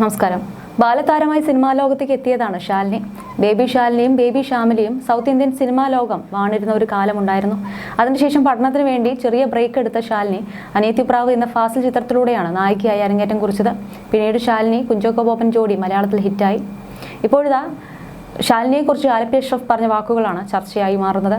നമസ്കാരം. ബാലതാരമായി സിനിമാ ലോകത്തേക്ക് എത്തിയതാണ് ശാലിനി. ബേബി ശാലിനിയും ബേബി ശ്യാമിലിയും സൗത്ത് ഇന്ത്യൻ സിനിമാ ലോകം വാണിരുന്ന ഒരു കാലമുണ്ടായിരുന്നു. അതിനുശേഷം പഠനത്തിന് വേണ്ടി ചെറിയ ബ്രേക്ക് എടുത്ത ശാലിനി അനിയത്തിപ്രാവ് എന്ന ഫാസിൽ ചിത്രത്തിലൂടെയാണ് നായികയായി അരങ്ങേറ്റം കുറിച്ചത്. പിന്നീട് ശാലിനി കുഞ്ചോക്കോ ബോപ്പൻ ജോഡി മലയാളത്തിൽ ഹിറ്റായി. ഇപ്പോഴിതാ ശാലിനിയെക്കുറിച്ച് ആലപ്പി അഷ്റഫ് പറഞ്ഞ വാക്കുകളാണ് ചർച്ചയായി മാറുന്നത്.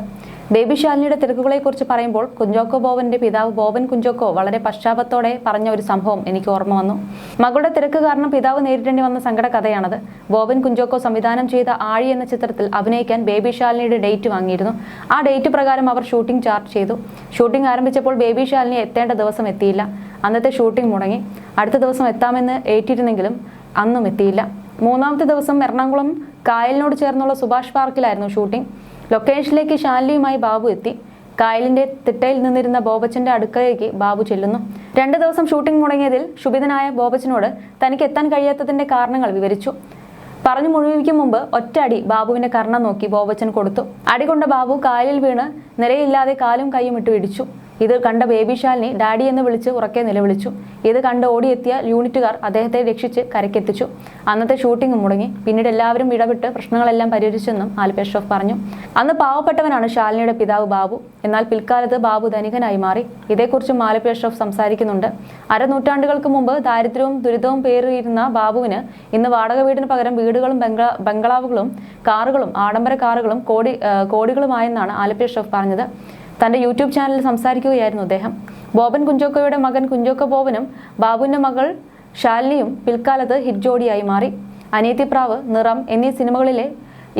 ബേബി ശാലിനിയുടെ തിരക്കുകളെക്കുറിച്ച് പറയുമ്പോൾ കുഞ്ചോക്കോ ബോബന്റെ പിതാവ് ബോബൻ കുഞ്ചോക്കോ വളരെ പശ്ചാത്തലത്തോടെ പറഞ്ഞ ഒരു സംഭവം എനിക്ക് ഓർമ്മ വന്നു. മകളുടെ തിരക്ക് കാരണം പിതാവ് നേരിടേണ്ടി വന്ന സങ്കട കഥയാണത് ബോബൻ കുഞ്ചോക്കോ സംവിധാനം ചെയ്ത ആഴി എന്ന ചിത്രത്തിൽ അഭിനയിക്കാൻ ബേബി ശാലിനിയുടെ ഡേറ്റ് വാങ്ങിയിരുന്നു. ആ ഡേറ്റ് പ്രകാരം അവർ ഷൂട്ടിംഗ് ചാർജ് ചെയ്തു. ഷൂട്ടിംഗ് ആരംഭിച്ചപ്പോൾ ബേബി ശാലിനി എത്തേണ്ട ദിവസം എത്തിയില്ല. അന്നത്തെ ഷൂട്ടിംഗ് മുടങ്ങി. അടുത്ത ദിവസം എത്താമെന്ന് ഏറ്റിരുന്നെങ്കിലും അന്നും എത്തിയില്ല. മൂന്നാമത്തെ ദിവസം എറണാകുളം കായലിനോട് ചേർന്നുള്ള സുഭാഷ് പാർക്കിലായിരുന്നു ഷൂട്ടിംഗ്. ലൊക്കേഷനിലേക്ക് ഷാൻലിയുമായി ബാബു എത്തി. കായലിന്റെ തിട്ടയിൽ നിന്നിരുന്ന ബോബച്ചന്റെ അടുക്കലേക്ക് ബാബു ചെല്ലുന്നു. രണ്ട് ദിവസം ഷൂട്ടിംഗ് മുടങ്ങിയതിൽ ക്ഷുഭിതനായ ബോബച്ചനോട് തനിക്ക് എത്താൻ കഴിയാത്തതിന്റെ കാരണങ്ങൾ വിവരിച്ചു. പറഞ്ഞു മുഴുവിക്കും മുമ്പ് ഒറ്റ അടി ബാബുവിന്റെ കർണം നോക്കി ബോബച്ചൻ കൊടുത്തു. അടി കൊണ്ട ബാബു കായലിൽ വീണ് നിലയില്ലാതെ കാലും കൈയും ഇട്ട് ഇടിച്ചു ഇത് കണ്ട ബേബി ശാലിനി ഡാഡി എന്ന് വിളിച്ച് ഉറക്കെ നിലവിളിച്ചു. ഇത് കണ്ട് ഓടിയെത്തിയ യൂണിറ്റുകാർ അദ്ദേഹത്തെ രക്ഷിച്ച് കരക്കെത്തിച്ചു അന്നത്തെ ഷൂട്ടിംഗ് മുടങ്ങി. പിന്നീട് എല്ലാവരും ഇടപെട്ട് പ്രശ്നങ്ങളെല്ലാം പരിഹരിച്ചെന്നും ആൽപേഷ് അഷ്റഫ് പറഞ്ഞു. അന്ന് പാവപ്പെട്ടവനാണ് ശാലിനിയുടെ പിതാവ് ബാബു. എന്നാൽ പിൽക്കാലത്ത് ബാബു ധനികനായി മാറി. ഇതേക്കുറിച്ചും മാലപ്പേഷ് അഷ്റഫ് സംസാരിക്കുന്നുണ്ട്. അരനൂറ്റാണ്ടുകൾക്ക് മുമ്പ് ദാരിദ്ര്യവും ദുരിതവും പേറിയിരുന്ന ബാബുവിന് ഇന്ന് വാടക വീടിന് പകരം വീടുകളും ബംഗ്ലാ ബംഗ്ലാവുകളും കാറുകളും ആഡംബര കാറുകളും കോടി കോടികളുമായെന്നാണ് ആലപ്പേഷ് അഷ്റഫ് പറഞ്ഞത്. തന്റെ യൂട്യൂബ് ചാനലിൽ സംസാരിക്കുകയായിരുന്നു അദ്ദേഹം. ബോബൻ കുഞ്ചോക്കോയുടെ മകൻ കുഞ്ചോക്ക ബോബനും ബാബുവിന്റെ മകൾ ഷാലിനിയും പിൽക്കാലത്ത് ഹിറ്റ് ജോഡിയായി മാറി. അനിയത്തിപ്രാവ് നിറം എന്നീ സിനിമകളിലെ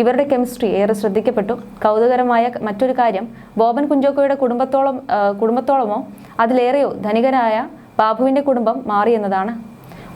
ഇവരുടെ കെമിസ്ട്രി ഏറെ ശ്രദ്ധിക്കപ്പെട്ടു. കൗതുകരമായ മറ്റൊരു കാര്യം ബോബൻ കുഞ്ചോക്കോയുടെ കുടുംബത്തോളം കുടുംബത്തോളമോ അതിലേറെയോ ധനികരായ ബാബുവിന്റെ കുടുംബം മാറിയെന്നതാണ്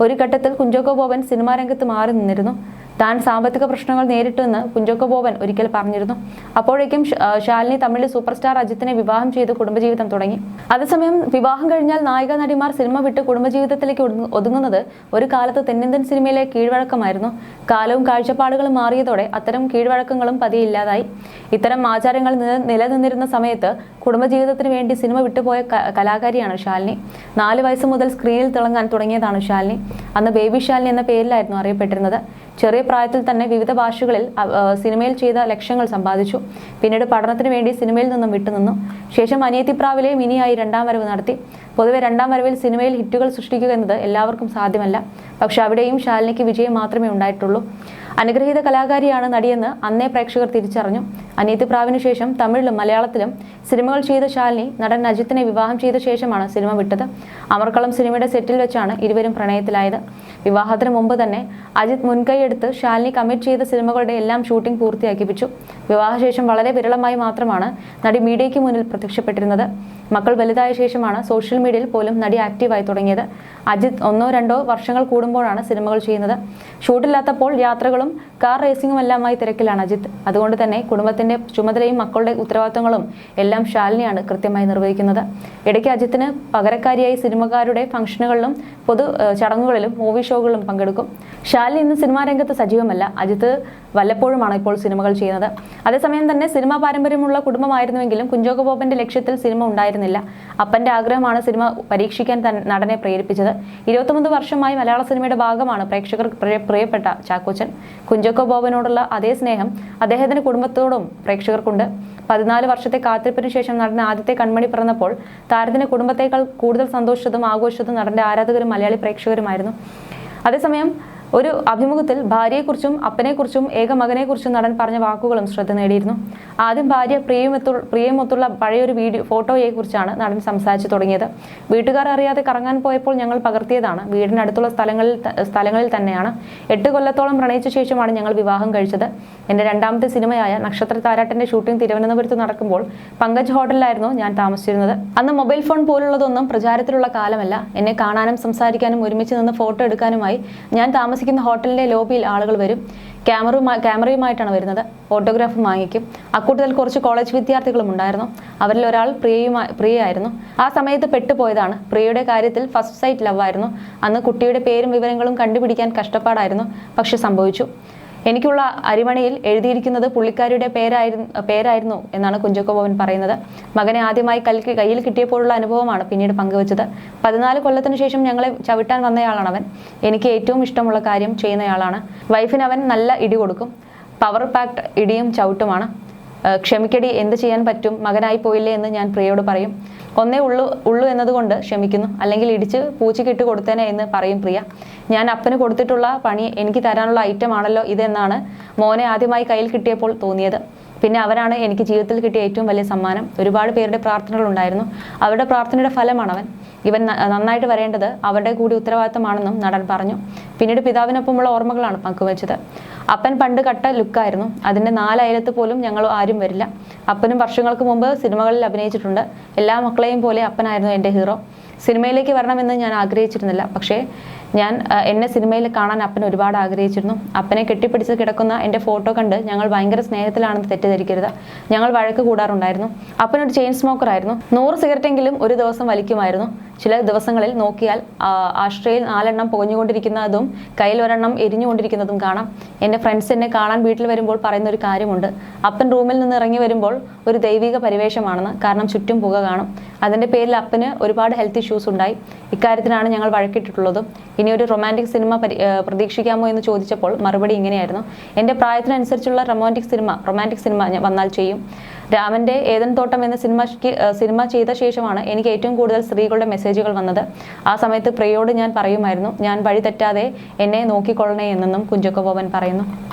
ഒരു ഘട്ടത്തിൽ കുഞ്ചോക്കോ ബോബൻ സിനിമാരംഗത്ത് മാറി നിന്നിരുന്നു. താൻ സാമ്പത്തിക പ്രശ്നങ്ങൾ നേരിട്ടുവെന്ന് കുഞ്ചൊക്കെ ബോബൻ ഒരിക്കൽ പറഞ്ഞിരുന്നു. അപ്പോഴേക്കും ശാലിനി തമിഴിൽ സൂപ്പർ സ്റ്റാർ അജിത്തിനെ വിവാഹം ചെയ്ത് കുടുംബജീവിതം തുടങ്ങി. അതേസമയം വിവാഹം കഴിഞ്ഞാൽ നായിക നടിമാർ സിനിമ വിട്ട് കുടുംബജീവിതത്തിലേക്ക് ഒതുങ്ങുന്നത് ഒരു കാലത്ത് തെന്നിന്ത്യൻ സിനിമയിലെ കീഴ്വഴക്കമായിരുന്നു. കാലവും കാഴ്ചപ്പാടുകളും മാറിയതോടെ അത്തരം കീഴ്വഴക്കങ്ങളും പതിയെ ഇല്ലാതായി. ഇത്തരം ആചാരങ്ങൾ നിലനിന്നിരുന്ന സമയത്ത് കുടുംബജീവിതത്തിന് വേണ്ടി സിനിമ വിട്ടുപോയ കലാകാരിയാണ് ശാലിനി. നാല് വയസ്സ് മുതൽ സ്ക്രീനിൽ തിളങ്ങാൻ തുടങ്ങിയതാണ് ശാലിനി. അന്ന് ബേബി ശാലിനി എന്ന പേരിലായിരുന്നു അറിയപ്പെട്ടിരുന്നത്. ചെറിയ പ്രായത്തിൽ തന്നെ വിവിധ ഭാഷകളിൽ സിനിമയിൽ ചെയ്ത ലക്ഷ്യങ്ങൾ സമ്പാദിച്ചു. പിന്നീട് പഠനത്തിന് വേണ്ടി സിനിമയിൽ നിന്നും വിട്ടുനിന്നു. ശേഷം അനിയത്തിപ്രാവിലെ മിനിയായി രണ്ടാം വരവ് നടത്തി. പൊതുവെ രണ്ടാം വരവിൽ സിനിമയിൽ ഹിറ്റുകൾ സൃഷ്ടിക്കുക എന്നത് എല്ലാവർക്കും സാധ്യമല്ല. പക്ഷെ അവിടെയും ശാലിനിക്ക് വിജയം മാത്രമേ ഉണ്ടായിട്ടുള്ളൂ. അനുഗ്രഹീത കലാകാരിയാണ് നടിയെന്ന് അന്നേ പ്രേക്ഷകർ തിരിച്ചറിഞ്ഞു. അനിയത്തി പ്രാവിന് ശേഷം തമിഴിലും മലയാളത്തിലും സിനിമകൾ ചെയ്ത ശാലിനി നടൻ അജിത്തിനെ വിവാഹം ചെയ്ത ശേഷമാണ് സിനിമ വിട്ടത്. അമർക്കളം സിനിമയുടെ സെറ്റിൽ വെച്ചാണ് ഇരുവരും പ്രണയത്തിലായത്. വിവാഹത്തിന് മുമ്പ് തന്നെ അജിത് മുൻകൈയെടുത്ത് ശാലിനി കമ്മിറ്റ് ചെയ്ത സിനിമകളുടെ എല്ലാം ഷൂട്ടിംഗ് പൂർത്തിയാക്കിപ്പിച്ചു. വിവാഹശേഷം വളരെ വിരളമായി മാത്രമാണ് നടി മീഡിയയ്ക്ക് മുന്നിൽ പ്രത്യക്ഷപ്പെട്ടിരുന്നത്. മക്കൾ വലുതായ ശേഷമാണ് സോഷ്യൽ മീഡിയയിൽ പോലും നടി ആക്റ്റീവായി തുടങ്ങിയത്. അജിത് ഒന്നോ രണ്ടോ വർഷങ്ങൾ കൂടുമ്പോഴാണ് സിനിമകൾ ചെയ്യുന്നത്. ഷൂട്ടില്ലാത്തപ്പോൾ യാത്രകളും കാർ റേസിംഗും എല്ലാമായി തിരക്കിലാണ് അജിത്. അതുകൊണ്ട് തന്നെ കുടുംബത്തിന്റെ ചുമതലയും മക്കളുടെ ഉത്തരവാദിത്തങ്ങളും എല്ലാം ശാലിനിയാണ് കൃത്യമായി നിർവഹിക്കുന്നത്. ഇടയ്ക്ക് അജിത്തിന് പകരക്കാരിയായി സിനിമക്കാരുടെ ഫംഗ്ഷനുകളിലും പൊതു ചടങ്ങുകളിലും മൂവി ഷോകളിലും പങ്കെടുക്കും. ശാലിനി ഇന്ന് സിനിമാ രംഗത്ത് സജീവമല്ല. അജിത്ത് വല്ലപ്പോഴുമാണ് ഇപ്പോൾ സിനിമകൾ ചെയ്യുന്നത്? അതേസമയം തന്നെ സിനിമാ പാരമ്പര്യമുള്ള കുടുംബമായിരുന്നുവെങ്കിലും കുഞ്ചോക്കോ ബോബന്റെ ലക്ഷ്യത്തിൽ സിനിമ ഉണ്ടായിരുന്നില്ല. അപ്പന്റെ ആഗ്രഹമാണ് സിനിമ പരീക്ഷിക്കാൻ നടനെ പ്രേരിപ്പിച്ചത്. ഇരുപത്തൊമ്പത് വർഷമായി മലയാള സിനിമയുടെ ഭാഗമാണ് പ്രേക്ഷകർ പ്രിയപ്പെട്ട ചാക്കോച്ചൻ. കുഞ്ചോക്കോ ബോബനോടുള്ള അതേ സ്നേഹം അദ്ദേഹത്തിന്റെ കുടുംബത്തോടും പ്രേക്ഷകർക്കുണ്ട്. പതിനാല് വർഷത്തെ കാത്തിരിപ്പിന് ശേഷം നടന്ന ആദ്യത്തെ കൺമണി പിറന്നപ്പോൾ താരത്തിന്റെ കുടുംബത്തേക്കാൾ കൂടുതൽ സന്തോഷത്തും ആഘോഷത്തും നടന്റെ ആരാധകരും മലയാളി പ്രേക്ഷകരുമായിരുന്നു. അതേസമയം ഒരു അഭിമുഖത്തിൽ ഭാര്യയെക്കുറിച്ചും അപ്പനെക്കുറിച്ചും ഏക മകനെക്കുറിച്ചും നടൻ പറഞ്ഞ വാക്കുകളും ശ്രദ്ധ നേടിയിരുന്നു. ആദ്യം ഭാര്യ പ്രിയമൊത്തു പ്രിയമൊത്തുള്ള പഴയൊരു വീഡിയോ ഫോട്ടോയെക്കുറിച്ചാണ് നടൻ സംസാരിച്ചു തുടങ്ങിയത്. വീട്ടുകാർ അറിയാതെ കറങ്ങാൻ പോയപ്പോൾ ഞങ്ങൾ പകർത്തിയതാണ്. വീടിനടുത്തുള്ള സ്ഥലങ്ങളിൽ സ്ഥലങ്ങളിൽ തന്നെയാണ്. എട്ട് കൊല്ലത്തോളം പ്രണയിച്ച ശേഷമാണ് ഞങ്ങൾ വിവാഹം കഴിച്ചത്. എന്റെ രണ്ടാമത്തെ സിനിമയായ നക്ഷത്ര താരാട്ടിന്റെ ഷൂട്ടിംഗ് തിരുവനന്തപുരത്ത് നടക്കുമ്പോൾ പങ്കജ് ഹോട്ടലിലായിരുന്നു ഞാൻ താമസിച്ചിരുന്നത്. അന്ന് മൊബൈൽ ഫോൺ പോലുള്ളതൊന്നും പ്രചാരത്തിലുള്ള കാലമല്ല. എന്നെ കാണാനും സംസാരിക്കാനും ഒരുമിച്ച് നിന്ന് ഫോട്ടോ എടുക്കാനുമായി ഞാൻ താമസിക്കുന്ന ഹോട്ടലിന്റെ ലോബിയിൽ ആളുകൾ വരും. ക്യാമറയുമായി ക്യാമറയുമായിട്ടാണ് വരുന്നത്. ഓട്ടോഗ്രാഫ് വാങ്ങിക്കും. അക്കൂട്ടത്തിൽ കുറച്ച് കോളേജ് വിദ്യാർത്ഥികളും ഉണ്ടായിരുന്നു. അവരിൽ ഒരാൾ പ്രിയയുമായി പ്രിയയായിരുന്നു. ആ സമയത്ത് പെട്ടുപോയതാണ്. പ്രിയയുടെ കാര്യത്തിൽ ഫസ്റ്റ് സൈറ്റ് ലവ് ആയിരുന്നു. അന്ന് കുട്ടിയുടെ പേരും വിവരങ്ങളും കണ്ടുപിടിക്കാൻ കഷ്ടപ്പാടായിരുന്നു. പക്ഷെ സംഭവിച്ചു. എനിക്കുള്ള അരിമണിയിൽ എഴുതിയിരിക്കുന്നത് പുള്ളിക്കാരിയുടെ പേരായിരുന്നു പേരായിരുന്നു എന്നാണ് കുഞ്ചക്കോ പറയുന്നത്. മകനെ ആദ്യമായി കൽക്ക് കയ്യിൽ കിട്ടിയപ്പോഴുള്ള അനുഭവമാണ് പിന്നീട് പങ്കുവച്ചത്. പതിനാല് കൊല്ലത്തിന് ശേഷം ഞങ്ങളെ ചവിട്ടാൻ വന്നയാളാണ് അവൻ എനിക്ക് ഏറ്റവും ഇഷ്ടമുള്ള കാര്യം ചെയ്യുന്നയാളാണ്. വൈഫിന് അവൻ നല്ല ഇടി കൊടുക്കും. പവർ പാക്ഡ് ഇടിയും ചവിട്ടുമാണ്. ക്ഷമിക്കടി എന്ത് ചെയ്യാൻ പറ്റും? മകനായി പോയില്ലേ എന്ന് ഞാൻ പ്രിയയോട് പറയും. ഒന്നേ ഉള്ളു ഉള്ളു എന്നതുകൊണ്ട് ക്ഷമിക്കുന്നു. അല്ലെങ്കിൽ ഇടിച്ച് പൂച്ചയ്ക്കിട്ട് കൊടുത്തേനെ എന്ന് പറയും പ്രിയ. ഞാൻ അപ്പന് കൊടുത്തിട്ടുള്ള പണി എനിക്ക് തരാനുള്ള ഐറ്റം ആണല്ലോ ഇതെന്നാണ് മോനെ ആദ്യമായി കയ്യിൽ കിട്ടിയപ്പോൾ തോന്നിയത്. പിന്നെ അവരാണ് എനിക്ക് ജീവിതത്തിൽ കിട്ടിയ ഏറ്റവും വലിയ സമ്മാനം. ഒരുപാട് പേരുടെ പ്രാർത്ഥനകൾ ഉണ്ടായിരുന്നു. അവരുടെ പ്രാർത്ഥനയുടെ ഫലമാണ് അവൻ. ഇവൻ നന്നായിട്ട് വരേണ്ടത് അവരുടെ കൂടി ഉത്തരവാദിത്തമാണെന്നും നടൻ പറഞ്ഞു. പിന്നീട് പിതാവിനൊപ്പമുള്ള ഓർമ്മകളാണ് പങ്കുവച്ചത്. അപ്പൻ പണ്ട് കട്ട ലുക്കായിരുന്നു. അതിന്റെ നാലയലത്ത് പോലും ഞങ്ങൾ ആരും വരില്ല. അപ്പനും വർഷങ്ങൾക്ക് മുമ്പ് സിനിമകളിൽ അഭിനയിച്ചിട്ടുണ്ട്. എല്ലാ മക്കളെയും പോലെ അപ്പനായിരുന്നു എന്റെ ഹീറോ. സിനിമയിലേക്ക് വരണമെന്ന് ഞാൻ ആഗ്രഹിച്ചിരുന്നില്ല. പക്ഷേ ഞാൻ എന്നെ സിനിമയിൽ കാണാൻ അപ്പൻ ഒരുപാട് ആഗ്രഹിച്ചിരുന്നു. അപ്പനെ കെട്ടിപ്പിടിച്ച് കിടക്കുന്ന എന്റെ ഫോട്ടോ കണ്ട് ഞങ്ങൾ ഭയങ്കര സ്നേഹത്തിലാണെന്ന് തെറ്റിദ്ധരിക്കരുത്. ഞങ്ങൾ വഴക്ക് കൂടാറുണ്ടായിരുന്നു. അപ്പനൊരു ചെയിൻ സ്മോക്കർ ആയിരുന്നു. നൂറ് സിഗരറ്റെങ്കിലും ഒരു ദിവസം വലിക്കുമായിരുന്നു. ചില ദിവസങ്ങളിൽ നോക്കിയാൽ ആശ്രയിൽ നാലെണ്ണം പുകഞ്ഞുകൊണ്ടിരിക്കുന്നതും കയ്യിൽ ഒരെണ്ണം എരിഞ്ഞുകൊണ്ടിരിക്കുന്നതും കാണാം. എന്റെ ഫ്രണ്ട്സ് എന്നെ കാണാൻ വീട്ടിൽ വരുമ്പോൾ പറയുന്ന ഒരു കാര്യമുണ്ട്. അപ്പൻ റൂമിൽ നിന്ന് ഇറങ്ങി വരുമ്പോൾ ഒരു ദൈവിക പരിവേഷമാണെന്ന് കാരണം ചുറ്റും പുക കാണും. അതിന്റെ പേരിൽ അപ്പന് ഒരുപാട് ഹെൽത്ത് ഇഷ്യൂസ് ഉണ്ടായി. ഇക്കാര്യത്തിനാണ് ഞങ്ങൾ വഴക്കിട്ടിട്ടുള്ളതും. ഇനി ഒരു റൊമാന്റിക് സിനിമ പ്രതീക്ഷിക്കാമോ എന്ന് ചോദിച്ചപ്പോൾ മറുപടി ഇങ്ങനെയായിരുന്നു. എന്റെ പ്രായത്തിനനുസരിച്ചുള്ള റൊമാന്റിക് സിനിമ റൊമാന്റിക് സിനിമ വന്നാൽ ചെയ്യും. രാമന്റെ ഏതൻ തോട്ടം എന്ന സിനിമ സിനിമ ചെയ്ത ശേഷമാണ് എനിക്ക് ഏറ്റവും കൂടുതൽ സ്ത്രീകളുടെ മെസ്സേജുകൾ വന്നത്. ആ സമയത്ത് പ്രിയോട് ഞാൻ പറയുമായിരുന്നു ഞാൻ വഴി തെറ്റാതെ എന്നെ നോക്കിക്കൊള്ളണേ എന്നും കുഞ്ചക്കോ ബോബൻ പറയുന്നു.